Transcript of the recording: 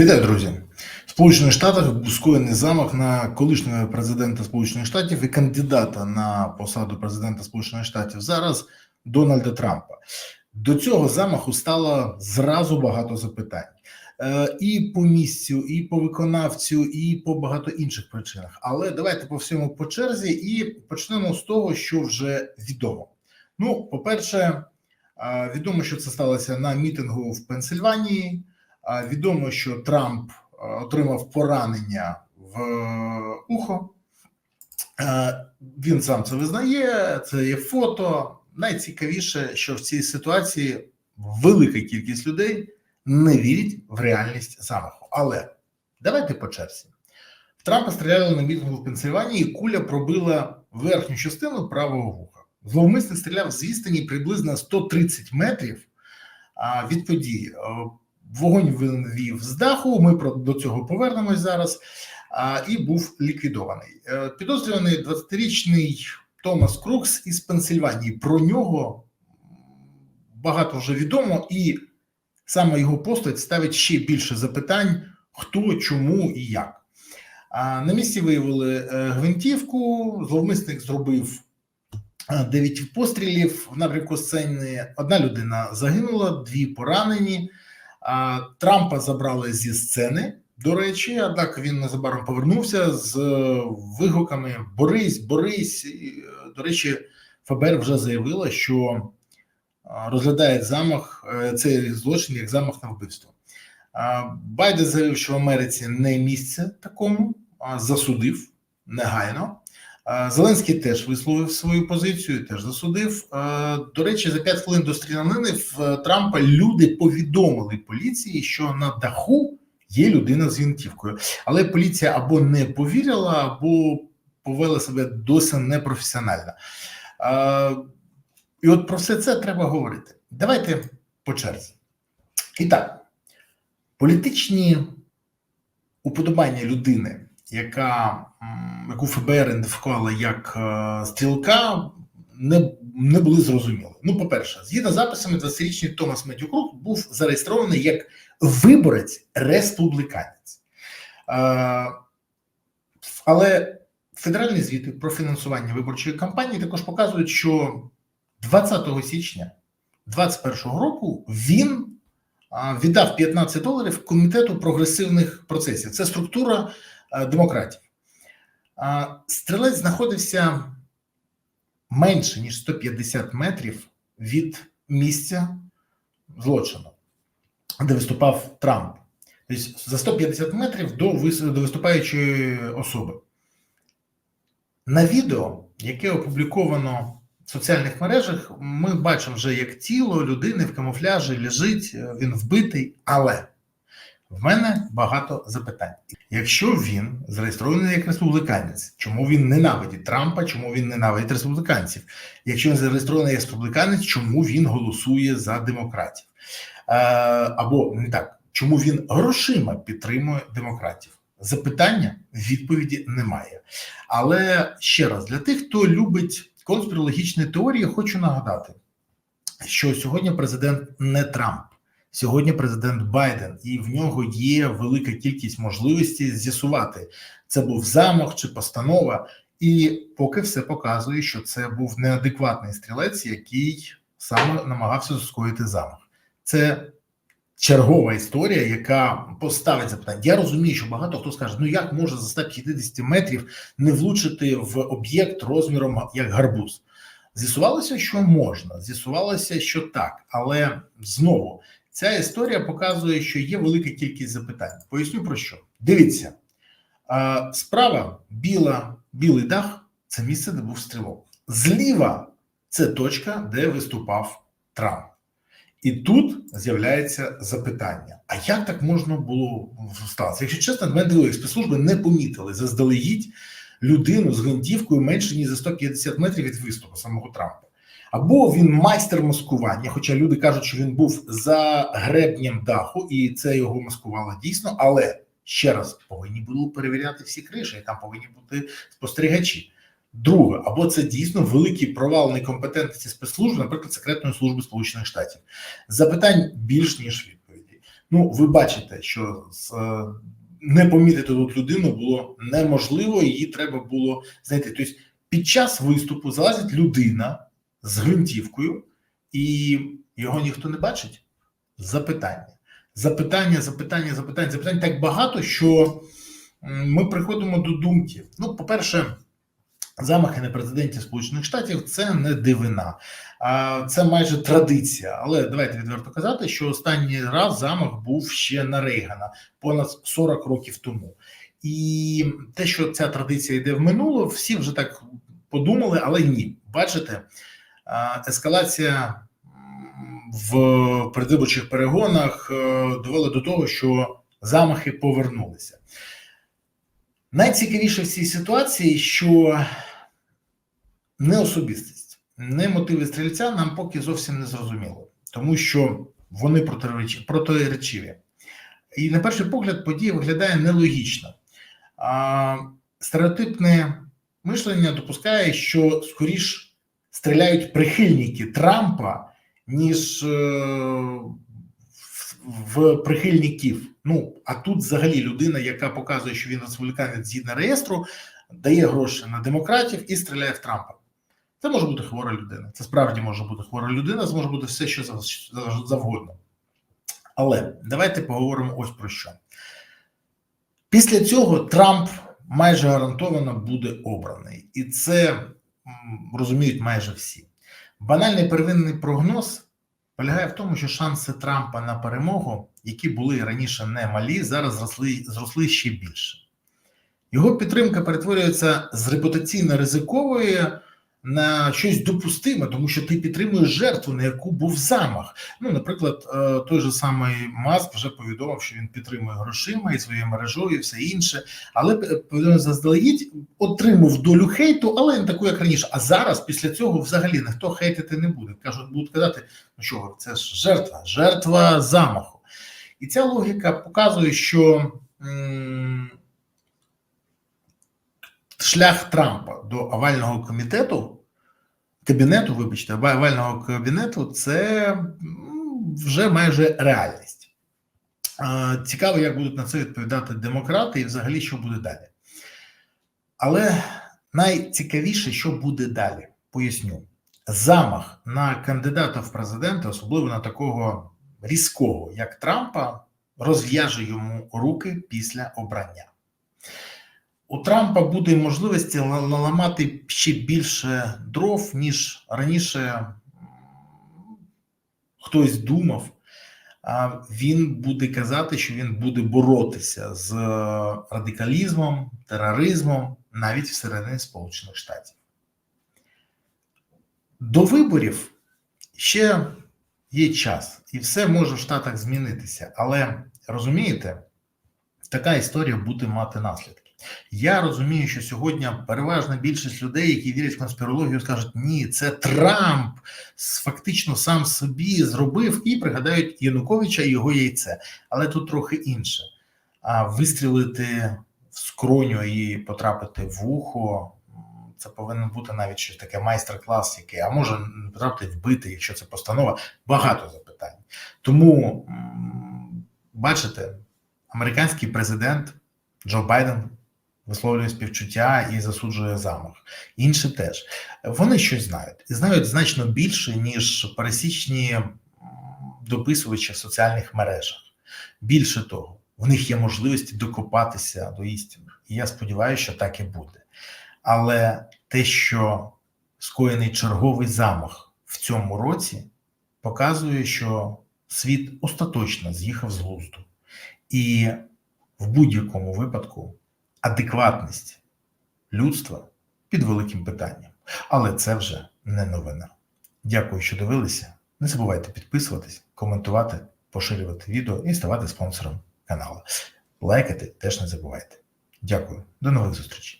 Вітаю, друзі! В Сполучених Штатах скоєний замах на колишнього президента Сполучених Штатів і кандидата на посаду президента Сполучених Штатів зараз Дональда Трампа. До цього замаху стало зразу багато запитань Е, і по місцю, і по виконавцю, і по багато інших причинах. Але давайте по всьому по черзі і почнемо з того, що вже відомо. Ну, по-перше, е, відомо, що це сталося на мітингу в Пенсильванії. Відомо, що Трамп е, отримав поранення в е, ухо. Е, Він сам це визнає, це є фото. Найцікавіше, що в цій ситуації велика кількість людей не вірять в реальність замаху. Але давайте по черзі. В Трампа стріляли на мітингу в Пенсильванії, і куля пробила верхню частину правого вуха. Зловмисник стріляв з відстані приблизно 130 метрів від події. Вогонь він вів з даху. Ми про до цього повернемось зараз. І був ліквідований. Е, Підозрюваний 20-річний Томас Крукс із Пенсильванії. Про нього багато вже відомо, і саме його постать ставить ще більше запитань: хто, чому і як. А на місці виявили е, гвинтівку. Зловмисник зробив 9 пострілів в напрямку сцени. Одна людина загинула, дві поранені. А Трампа забрали зі сцени. До речі, однак він незабаром повернувся з вигуками Борись, Борись. І, До речі, ФБР вже заявила, що розглядає замах е, цей злочин як замах на вбивство. Байден заявив, що в Америці не місце такому, засудив негайно. Зеленський теж висловив свою позицію, теж засудив. До речі, за 5 хвилин до стрілянини в Трампа люди повідомили поліції, що на даху є людина з гвинтівкою. Але поліція або не повірила, або повела себе досить непрофесіонально. І от про все це треба говорити. Давайте по черзі. І так, політичні уподобання людини яка яку ФБР ідентифікувала як е, стрілка, не не були зрозуміли. Ну, по-перше, згідно з записами, 20-річний Томас Медюкрук був зареєстрований як виборець республіканець. Е, але федеральні звіти про фінансування виборчої кампанії також показують, що 20 січня 2021 року він віддав 15 доларів комітету прогресивних процесів. Це структура Е, демократів. Стрілець знаходився менше ніж 150 метрів від місця злочину, де виступав Трамп. Тобто за 150 метрів до виступаючої особи. На відео, яке опубліковано в соціальних мережах, ми бачимо вже, як тіло людини в камуфляжі лежить, він вбитий, але в мене багато запитань. Якщо він зареєстрований як республіканець, чому він ненавидить Трампа, чому він ненавидить республіканців? Якщо він зареєстрований як республіканець, чому він голосує за демократів? Е, або не так, чому він грошима підтримує демократів? Запитання відповіді немає. Але ще раз для тих, хто любить конспірологічні теорії, хочу нагадати, що сьогодні президент не Трамп. Сьогодні президент Байден, і в нього є велика кількість можливостей з'ясувати, це був замах чи постанова, і поки все показує, що це був неадекватний стрілець, який саме намагався скоїти замах. Це чергова історія, яка поставить запитання. Я розумію, що багато хто скаже: ну як може за 150 метрів не влучити в об'єкт розміром як гарбуз. З'ясувалося, що можна, з'ясувалося, що так, але знову Ця історія показує, що є велика кількість запитань. Поясню про що. Дивіться, справа біла, білий дах це місце, де був стрілок. Зліва це точка, де виступав Трамп. І тут з'являється запитання: а як так можна було статися? Якщо чесно, мене дивує, спецслужби не помітили заздалегідь людину з гвинтівкою менше ніж за 150 метрів від виступу самого Трампа. Або він майстер маскування, хоча люди кажуть, що він був за гребнем даху, і це його маскувало дійсно. Але ще раз повинні були перевіряти всі криші, і там повинні бути спостерігачі. Друге, або це дійсно великий провал некомпетентності спецслужб, наприклад, секретної служби Сполучених Штатів. Запитань більш ніж відповіді. Ну, ви бачите, що з, е, не помітити тут людину було неможливо, її треба було знайти. Тобто, під час виступу залазить людина з гвинтівкою, і його ніхто не бачить. Запитання. Запитання, запитання, запитання, запитань так багато, що ми приходимо до думки. Ну, по-перше, замахи на президентів Сполучених Штатів це не дивина, а це майже традиція. Але давайте відверто казати, що останній раз замах був ще на Рейгана понад 40 років тому. І те, що ця традиція йде в минуле, всі вже так подумали, але ні. Бачите, ескалація в предвиборчих перегонах е, довела до того, що замахи повернулися. Найцікавіше в цій ситуації, що не особистість, не мотиви стрільця нам поки зовсім не зрозуміло, тому що вони протиречиві. І на перший погляд подія виглядає нелогічно. А, стереотипне мишлення допускає, що скоріш стріляють прихильники Трампа, ніж е, в- прихильників. Ну, а тут взагалі людина, яка показує, що він республіканець згідно реєстру, дає гроші на демократів і стріляє в Трампа. Це може бути хвора людина. Це справді може бути хвора людина, це може бути все, що зав- зав- завгодно. Але давайте поговоримо ось про що. Після цього Трамп майже гарантовано буде обраний, і це розуміють майже всі. Банальний первинний прогноз полягає в тому, що шанси Трампа на перемогу, які були раніше немалі, зараз зросли, зросли ще більше. Його підтримка перетворюється з репутаційно ризикової на щось допустиме, тому що ти підтримуєш жертву, на яку був замах. Ну, наприклад, е, той же самий Маск вже повідомив, що він підтримує грошима і своєю мережою, і все інше, але повідомив заздалегідь, отримав долю хейту, але не таку, як раніше. А зараз, після цього, взагалі ніхто хейтити не буде. Кажуть, будуть казати, ну що це ж жертва, жертва замаху. І ця логіка показує, що. м, шлях Трампа до овального комітету, кабінету, вибачте, овального кабінету це вже майже реальність. Цікаво, як будуть на це відповідати демократи і взагалі, що буде далі. Але найцікавіше, що буде далі, поясню. Замах на кандидата в президенти, особливо на такого різкого, як Трампа, розв'яже йому руки після обрання у Трампа буде можливості наламати ще більше дров, ніж раніше хтось думав. А він буде казати, що він буде боротися з радикалізмом, тероризмом навіть всередині Сполучених Штатів. До виборів ще є час, і все може в Штатах змінитися. Але розумієте, така історія буде мати наслідки. Я розумію, що сьогодні переважна більшість людей, які вірять в конспірологію, скажуть: ні, це Трамп фактично сам собі зробив і пригадають Януковича і його яйце. Але тут трохи інше. А вистрілити в скроню і потрапити в ухо. Це повинен бути навіть щось таке майстер-клас, який, а може потрапити вбити, якщо це постанова. Багато запитань. Тому бачите, американський президент Джо Байден висловлює співчуття і засуджує замах. Інші теж вони щось знають і знають значно більше, ніж пересічні дописувачі в соціальних мережах. Більше того, в них є можливість докопатися до істини. І я сподіваюся, що так і буде. Але те, що скоєний черговий замах в цьому році, показує, що світ остаточно з'їхав з глузду. І в будь-якому випадку адекватність людства під великим питанням. Але це вже не новина. Дякую, що дивилися. Не забувайте підписуватись, коментувати, поширювати відео і ставати спонсором каналу. Лайкати теж не забувайте. Дякую, до нових зустрічей.